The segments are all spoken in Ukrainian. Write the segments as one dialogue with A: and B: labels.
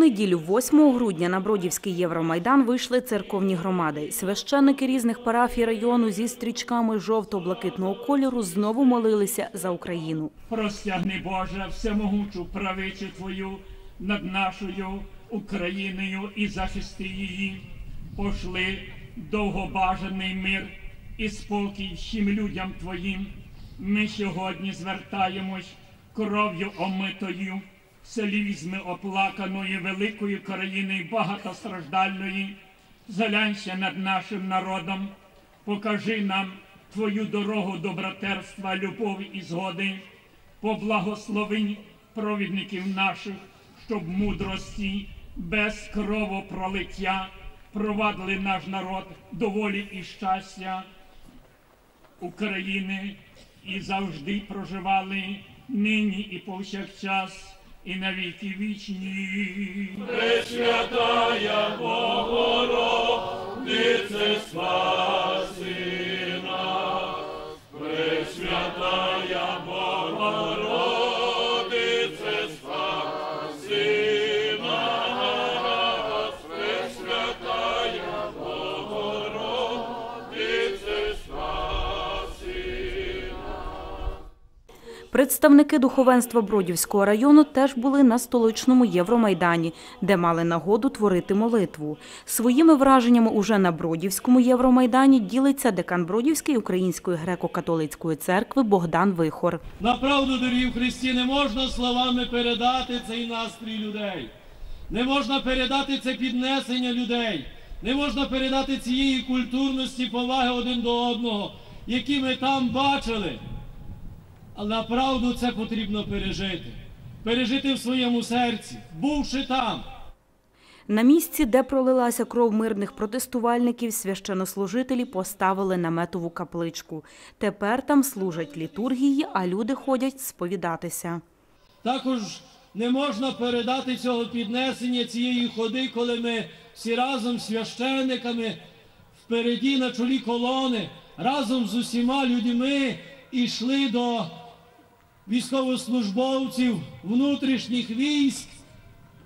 A: неділю, 8 грудня, на Бродівський Євромайдан вийшли церковні громади. Священники різних парафій району зі стрічками жовто-блакитного кольору знову молилися за Україну.
B: Простягни, Боже, всемогучу правичу Твою над нашою Україною і захисти її. Пошли довгобажаний мир і спокій всім людям Твоїм. Ми сьогодні звертаємось кров'ю омитою, селізми оплаканої великої країни багатостраждальної. Залянься над нашим народом, покажи нам Твою дорогу до братерства, любові і згоди, поблагослови провідників наших, щоб мудрості, без кровопролиття провадили наш народ до волі і щастя України і завжди проживали нині і повсякчас, і на віки вічні. Пресвятая Богородице, спаси нас. Пресвятая Богородице,
A: Представники духовенства Бродівського району теж були на столичному Євромайдані, де мали нагоду творити молитву. Своїми враженнями уже на Бродівському Євромайдані ділиться декан Бродівської Української греко-католицької церкви Богдан Вихор.
C: Направду, дорогі в Христі, не можна словами передати цей настрій людей. Не можна передати це піднесення людей. Не можна передати цієї культурності, поваги один до одного, які ми там бачили. Але направду це потрібно пережити. Пережити в своєму серці, бувши там.
A: На місці, де пролилася кров мирних протестувальників, священнослужителі поставили наметову капличку. Тепер там служать літургії, а люди ходять сповідатися.
C: Також не можна передати цього піднесення цієї ходи, коли ми всі разом з священниками впереді на чолі колони, разом з усіма людьми йшли до військовослужбовців внутрішніх військ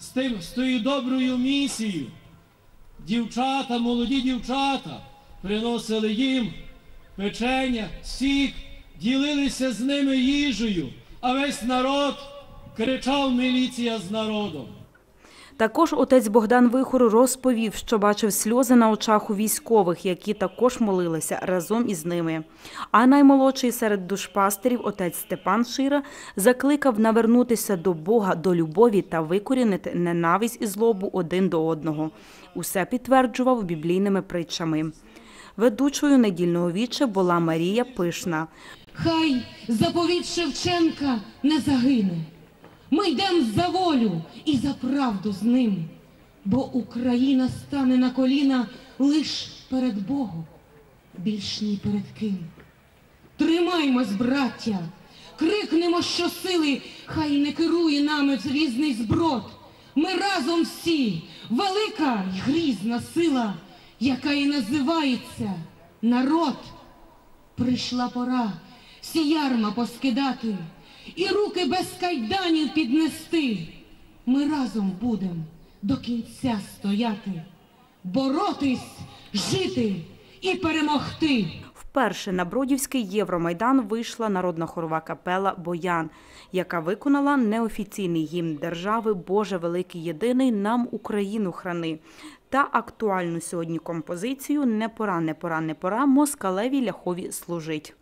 C: з, тим, з тою доброю місією. Дівчата, молоді дівчата приносили їм печення, сік, ділилися з ними їжею, а весь народ кричав міліція з народом.
A: Також отець Богдан Вихор розповів, що бачив сльози на очах у військових, які також молилися разом із ними. А наймолодший серед душпастерів отець Степан Шира закликав навернутися до Бога, до любові та викорінити ненависть і злобу один до одного. Усе підтверджував біблійними притчами. Ведучою недільного віче була Марія Пишна.
D: Хай заповідь Шевченка не загине. Ми йдемо за волю і за правду з ним, бо Україна стане на коліна лиш перед Богом, більш ні перед ким. Тримаймось, браття, крикнемо щосили, хай не керує нами різний зброд. Ми разом всі, велика й грізна сила, яка і називається народ. Прийшла пора всі ярма поскидати і руки без кайданів піднести. Ми разом будем до кінця стояти, боротись, жити і перемогти.
A: Вперше на Бродівський Євромайдан вийшла народна хорова капела Боян, яка виконала неофіційний гімн держави Боже Великий Єдиний нам Україну храни та актуальну сьогодні композицію Не пора, не пора, не пора москалеві ляхові служить.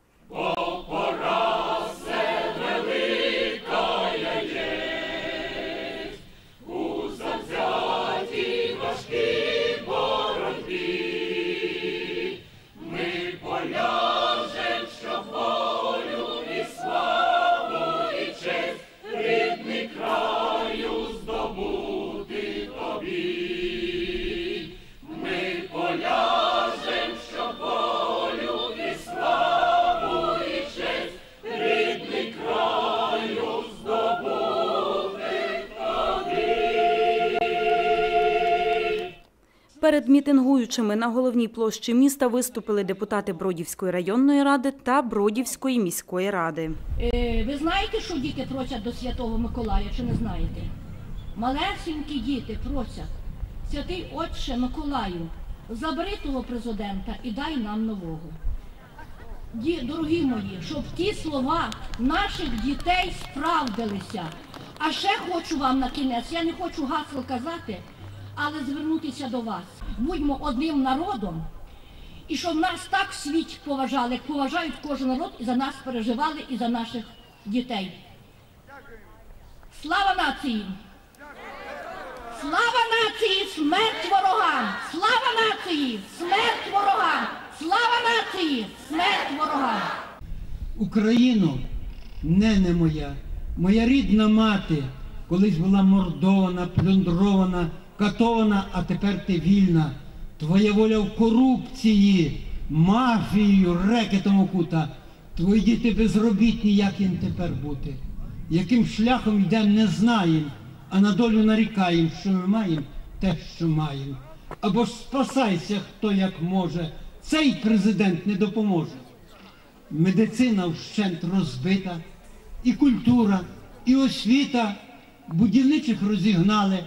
A: Перед мітингуючими на головній площі міста виступили депутати Бродівської районної ради та Бродівської міської ради.
E: Е, Ви знаєте, що діти просять до Святого Миколая, чи не знаєте? малесенькі діти просять, святий Отче Миколаю, забери того президента і дай нам нового. Дорогі мої, щоб ті слова наших дітей справдилися. А ще хочу вам на кінець, я не хочу гасел казати, але звернутися до вас. Будьмо одним народом, і щоб нас так в світі поважали, як поважають кожен народ, і за нас переживали, і за наших дітей. Слава нації! Слава нації! Смерть ворогам! Слава нації! Смерть ворогам! Слава нації! Смерть ворогам!
F: Україно, не не моя, моя рідна мати, колись була мордована, плюндрована, катована, а тепер ти вільна. Твоя воля в корупції, мафією, рекетом окута. Твої діти безробітні, як їм тепер бути? Яким шляхом йдемо, не знаємо, а на долю нарікаємо, що ми маємо те, що маємо. Або ж спасайся, хто як може. Цей президент не допоможе. Медицина вщент розбита, і культура, і освіта. Будівничих розігнали,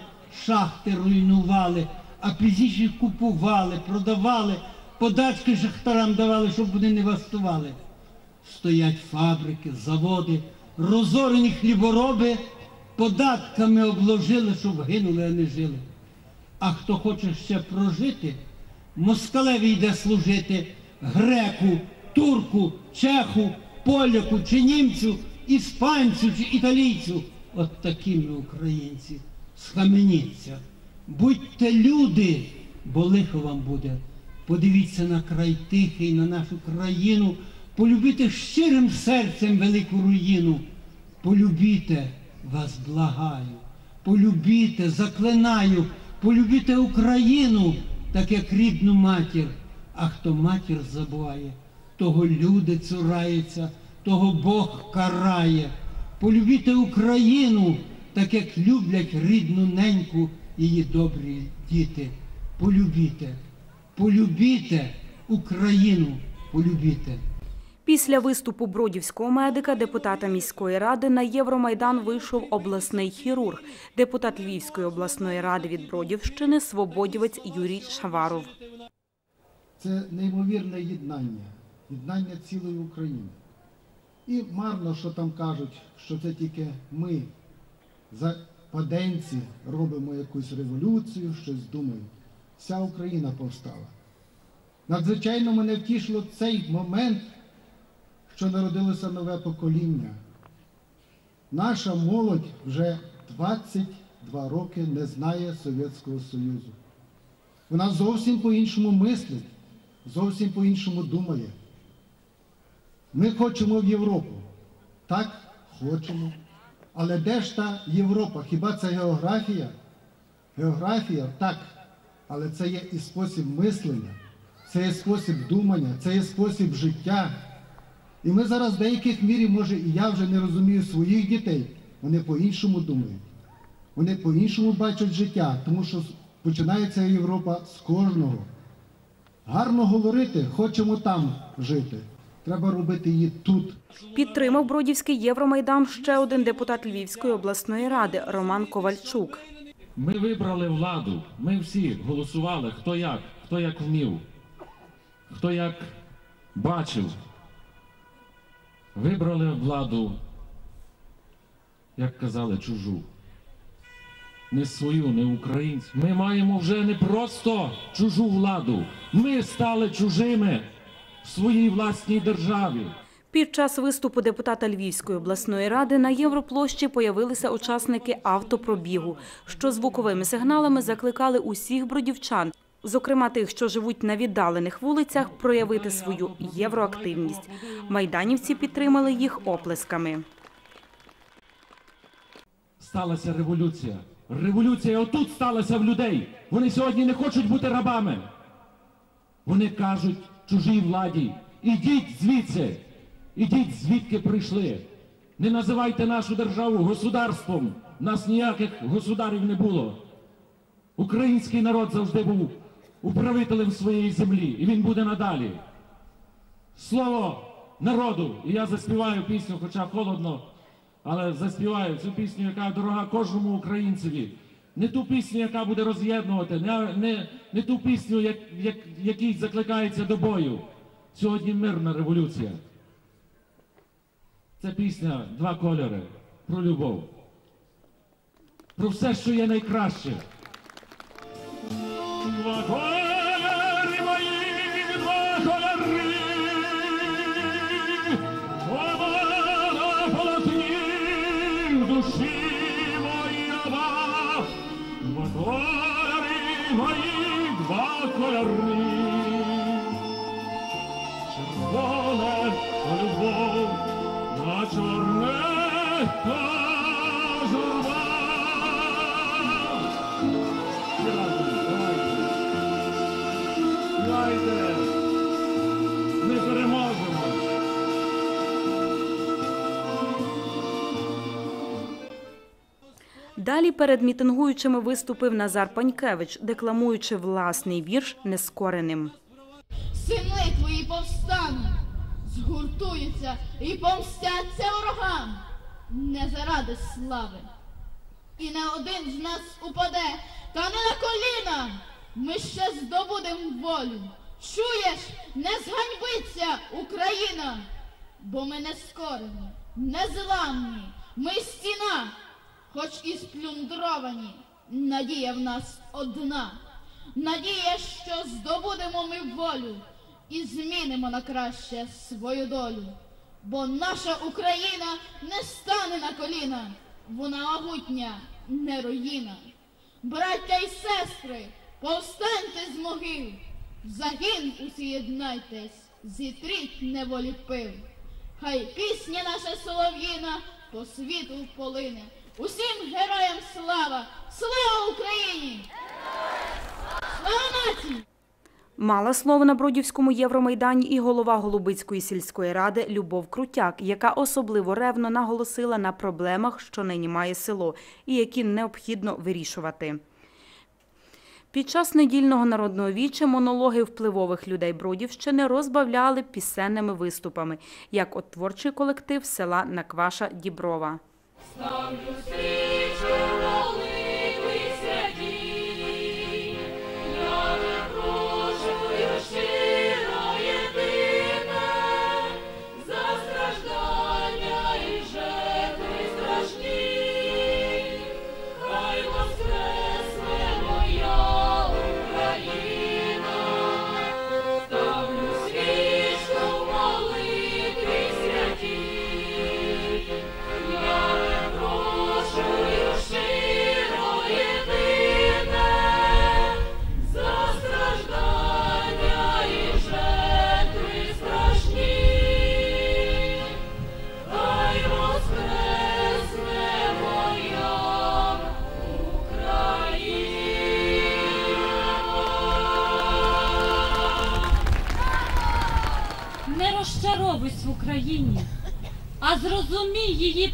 F: шахти руйнували, а пізніше купували, продавали, подачки шахтарам давали, щоб вони не бастували. Стоять фабрики, заводи, розорені хлібороби, податками обложили, щоб гинули, а не жили. А хто хоче ще прожити, москалеві йде служити греку, турку, чеху, поляку чи німцю, іспанцю чи італійцю. От такі ми українці. Схаменіться. Будьте люди, бо лихо вам буде. Подивіться на край тихий, на нашу країну, полюбіте щирим серцем велику руїну. Полюбіте, вас благаю, полюбіте, заклинаю, полюбіте Україну, так як рідну матір. А хто матір забуває, того люди цураються, того Бог карає. Полюбіте Україну, так як люблять рідну неньку її добрі діти. Полюбіте, полюбіте Україну, полюбіте.
A: Після виступу бродівського медика, депутата міської ради, на Євромайдан вийшов обласний хірург, депутат Львівської обласної ради від Бродівщини, свободівець Юрій Шаваров.
G: Це неймовірне єднання, єднання цілої України. І марно, що там кажуть, що це тільки ми, западенці, робимо якусь революцію, щось думають. Вся Україна повстала. Надзвичайно мене втішило цей момент, що народилося нове покоління. Наша молодь вже 22 роки не знає Совєтського Союзу. Вона зовсім по-іншому мислить, зовсім по-іншому думає. Ми хочемо в Європу. Так, хочемо. Але де ж та Європа? Хіба це географія? Географія так. Але це є і спосіб мислення, це є спосіб думання, це є спосіб життя. І ми зараз в деяких мірі, може, і я вже не розумію своїх дітей, вони по-іншому думають. Вони по-іншому бачать життя, тому що починається Європа з кожного. Гарно говорити, хочемо там жити. Треба робити її тут.
A: Підтримав Бродівський Євромайдан ще один депутат Львівської обласної ради Роман Ковальчук.
H: Ми вибрали владу. Ми всі голосували, хто як, хто як вмів, хто як бачив. Вибрали владу, як казали, чужу. Не свою, не українську. Ми маємо вже не просто чужу владу. Ми стали чужими в своїй власній державі.
A: Під час виступу депутата Львівської обласної ради на Європлощі появилися учасники автопробігу, що звуковими сигналами закликали усіх бродівчан, зокрема тих, що живуть на віддалених вулицях, проявити свою євроактивність. Майданівці підтримали їх оплесками.
H: сталася революція. Революція отут сталася в людей. Вони сьогодні не хочуть бути рабами. Вони кажуть чужій владі, ідіть звідси, ідіть звідки прийшли. Не називайте нашу державу государством. Нас ніяких государів не було. Український народ завжди був управителем своєї землі, і він буде надалі. Слово народу, і я заспіваю пісню, хоча холодно, але заспіваю цю пісню, яка дорога кожному українцеві. Не ту пісню, яка буде роз'єднувати, не, не, не ту пісню, як, як, який закликається до бою. Сьогодні мирна революція. Це пісня Два кольори про любов. Про все, що є найкраще.
A: Далі перед мітингуючими виступив Назар Панькевич, декламуючи власний вірш нескореним.
I: Сини твої повстануть, згуртуються і помстяться ворогам не заради слави. І не один з нас упаде, та не на коліна. Ми ще здобудем волю. Чуєш, не зганьбиться Україна, бо ми не скорені, не зламні, ми стіна, хоч і сплюндровані. Надія в нас одна. Надія, що здобудемо ми волю і змінимо на краще свою долю. Бо наша Україна не стане на коліна, вона могутня, не руїна. Браття й сестри, повстаньте з могил, загін усі єднайтесь, зітріть неволі пив. Хай пісня наша солов'їна по світу полине. Усім героям слава! Слава Україні! Слава нації!
A: Мала слово на Бродівському Євромайдані і голова Голубицької сільської ради Любов Крутяк, яка особливо ревно наголосила на проблемах, що нині має село, і які необхідно вирішувати. Під час недільного народного віча монологи впливових людей Бродівщини розбавляли пісенними виступами, як от творчий колектив села Накваша Діброва.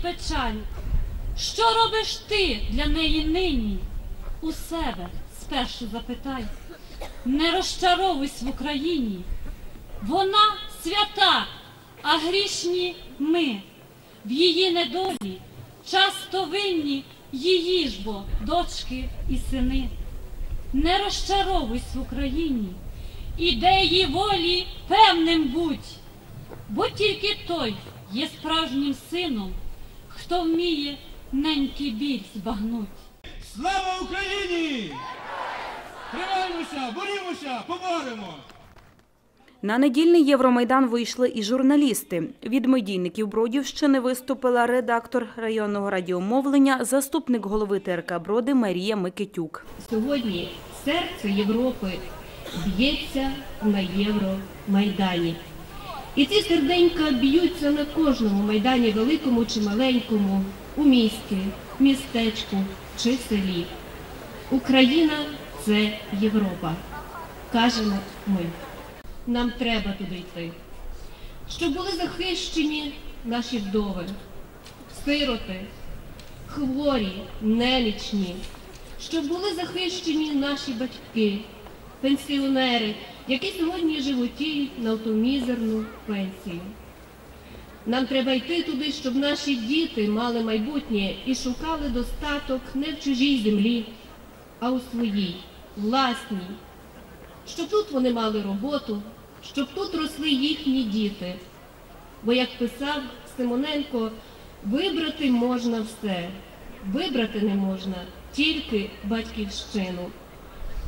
J: Печаль. Що робиш ти для неї нині? У себе спершу запитай. Не розчаровуйся в Україні. Вона свята, а грішні ми. В її недолі часто винні її ж бо дочки і сини. Не розчаровуйся в Україні, ідеї волі певним будь, бо тільки той є справжнім сином, хто вміє ненький біль збагнуть.
C: Слава Україні! Тримаємося, борімося, поборемо!
A: На недільний Євромайдан вийшли і журналісти. Від медійників Бродівщини виступила редактор районного радіомовлення, заступник голови ТРК Броди Марія Микитюк.
K: Сьогодні серце Європи б'ється на Євромайдані. І ці серденька б'ються на кожному майдані, великому чи маленькому, у місті, містечку чи селі. Україна це Європа. Кажемо ми. Нам треба туди йти. Щоб були захищені наші вдови, сироти, хворі, немічні, щоб були захищені наші батьки, пенсіонери, які сьогодні животіють на ту мізерну пенсію. Нам треба йти туди, щоб наші діти мали майбутнє і шукали достаток не в чужій землі, а у своїй, власній. Щоб тут вони мали роботу, щоб тут росли їхні діти. Бо, як писав Симоненко, вибрати можна все, вибрати не можна тільки батьківщину.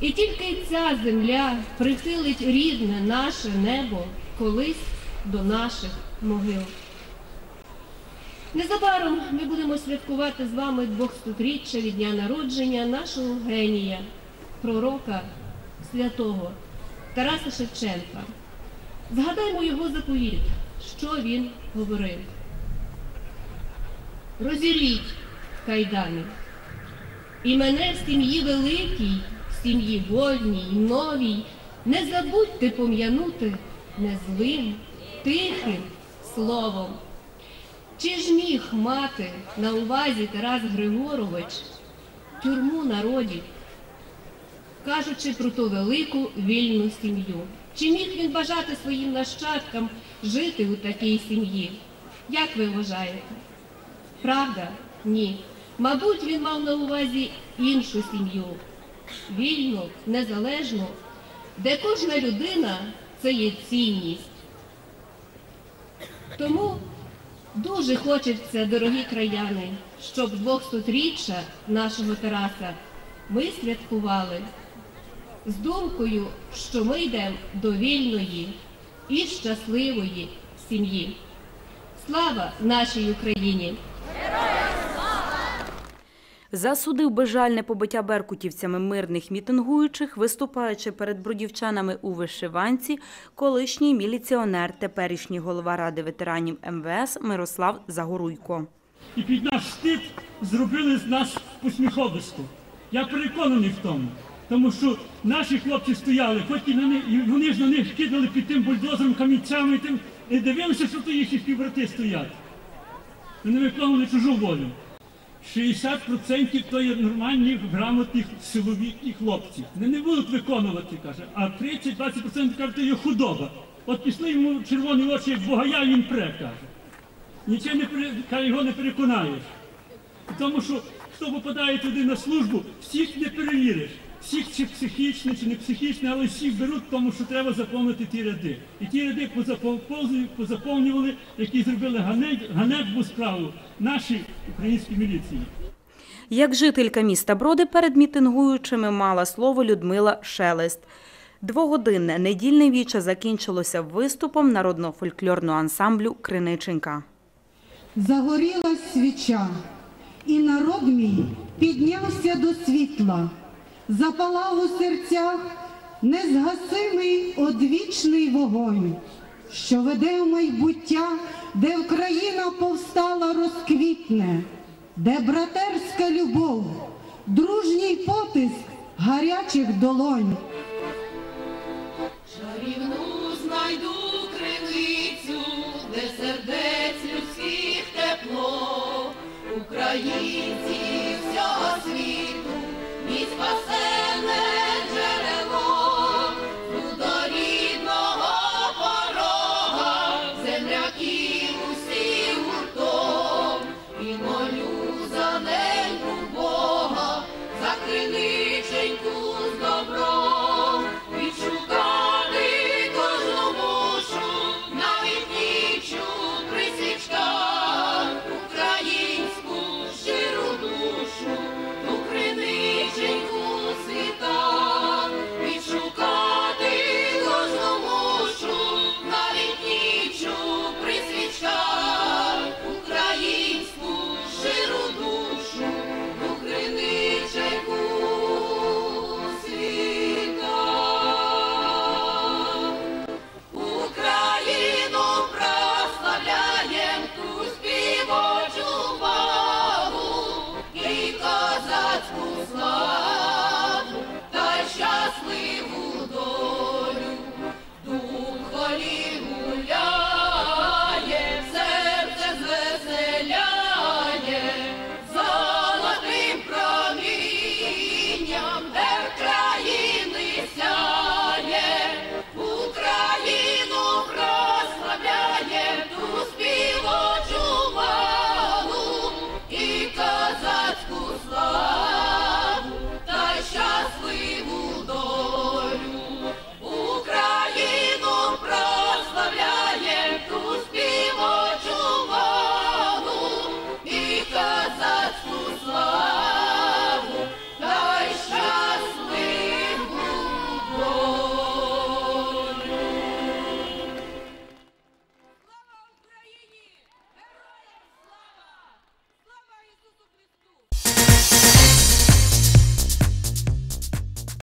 K: І тільки ця земля прихилить рідне наше небо колись до наших могил. Незабаром ми будемо святкувати з вами 200-річчя від дня народження нашого генія, пророка святого Тараса Шевченка. Згадаймо його заповіт, що він говорив. Розірвіть кайдани. І мене в сім'ї великій, сім'ї вольній, новій, не забудьте пом'янути незлим, тихим словом. Чи ж міг мати на увазі Тарас Григорович тюрму народів, кажучи про ту велику вільну сім'ю? Чи міг він бажати своїм нащадкам жити у такій сім'ї? Як ви вважаєте? Правда? Ні. Мабуть, він мав на увазі іншу сім'ю, вільну, незалежну, де кожна людина це є цінність. Тому дуже хочеться, дорогі краяни, щоб 200-річчя нашого Тараса ми святкували з думкою, що ми йдемо до вільної і щасливої сім'ї. Слава нашій Україні!
A: Засудив безжальне побиття беркутівцями мирних мітингуючих, виступаючи перед бродівчанами у вишиванці, колишній міліціонер, теперішній голова ради ветеранів МВС Мирослав Загоруйко.
L: і під наш стид зробили з нас посміховисько. Я переконаний в тому. Тому що наші хлопці стояли, хоч і на них, вони ж на них кидали під тим бульдозером камінцями, тим, і дивилися, що то їхні співбрати стоять. Вони виконували чужу волю. 60% то є нормальні, грамотні силові хлопці. Вони не будуть виконувати, каже, а 30-20% кажуть, то є худоба. От пішли йому червоні очі, як богая, він пре, каже. Нічим не каже, його не переконаєш. Тому що хто попадає туди на службу, всіх не перевіриш. Всіх чи психічні, чи не психічні, але всіх беруть, тому що треба заповнити ті ряди. І ті ряди позаповнювали, які зробили ганебну справу наші українські міліції.
A: Як жителька міста Броди перед мітингуючими мала слово Людмила Шелест. Двогодинне недільне віче закінчилося виступом народно-фольклорного ансамблю Криниченька.
M: Загоріла свіча, і народ мій піднявся до світла, запалав у серцях незгасимий одвічний вогонь, що веде в майбуття, де Україна повстала розквітне, де братерська любов, дружній потиск гарячих долонь.
J: Чарівну знайду криницю, де сердець людських тепло, українці você.